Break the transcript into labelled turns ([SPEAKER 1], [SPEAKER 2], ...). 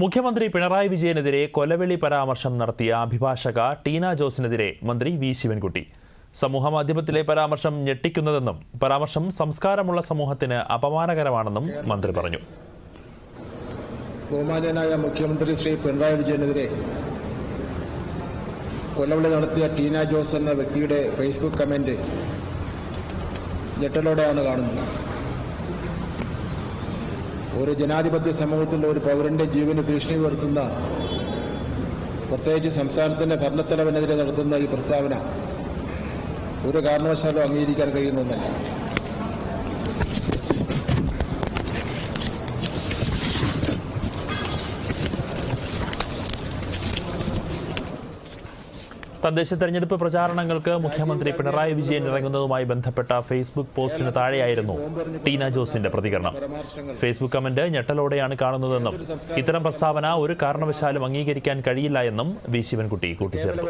[SPEAKER 1] മുഖ്യമന്ത്രി പിണറായി വിജയനെതിരെ കൊലവിളി പരാമർശം നടത്തിയ അഭിഭാഷക ടീന ജോസിനെതിരെ മന്ത്രി വി ശിവൻകുട്ടി. സമൂഹമാധ്യമത്തിലെ പരാമർശം ഞെട്ടിക്കുന്നതെന്നും പരാമർശം സംസ്കാരമുള്ള സമൂഹത്തിന് അപമാനകരമാണെന്നും മന്ത്രി പറഞ്ഞു.
[SPEAKER 2] ബഹുമാനായ മുഖ്യമന്ത്രി ശ്രീ പിണറായി വിജയനെതിരെ കൊലവിളി നടത്തിയ ടീന ജോസ് എന്ന വ്യക്തിയുടെ ഫേസ്ബുക്ക് കമന്റ് ഞെട്ടലോടെയാണ് കാണുന്നത്. ഒരു ജനാധിപത്യ സമൂഹത്തിൽ ഒരു പൗരന്റെ ജീവന് ഭീഷണി ഉയർത്തുന്ന പ്രത്യേകിച്ച് സംസ്ഥാനത്തിന്റെ ഭരണത്തലവനെതിരെ നടത്തുന്ന ഈ പ്രസ്താവന ഒരു കാരണവശാലും അംഗീകരിക്കാൻ കഴിയുന്ന
[SPEAKER 1] തദ്ദേശ തെരഞ്ഞെടുപ്പ് പ്രചാരണങ്ങൾക്ക് മുഖ്യമന്ത്രി പിണറായി വിജയൻ ഇറങ്ങുന്നതുമായി ബന്ധപ്പെട്ട ഫേസ്ബുക്ക് പോസ്റ്റിന് താഴെയായിരുന്നു ടീന ജോസിന്റെ പ്രതികരണം. ഫേസ്ബുക്ക് കമന്റ് ഞെട്ടലോടെയാണ് കാണുന്നതെന്നും ഇത്തരം പ്രസ്താവന ഒരു കാരണവശാലും അംഗീകരിക്കാൻ കഴിയില്ല എന്നും വി ശിവൻകുട്ടി കൂട്ടിച്ചേർത്തു.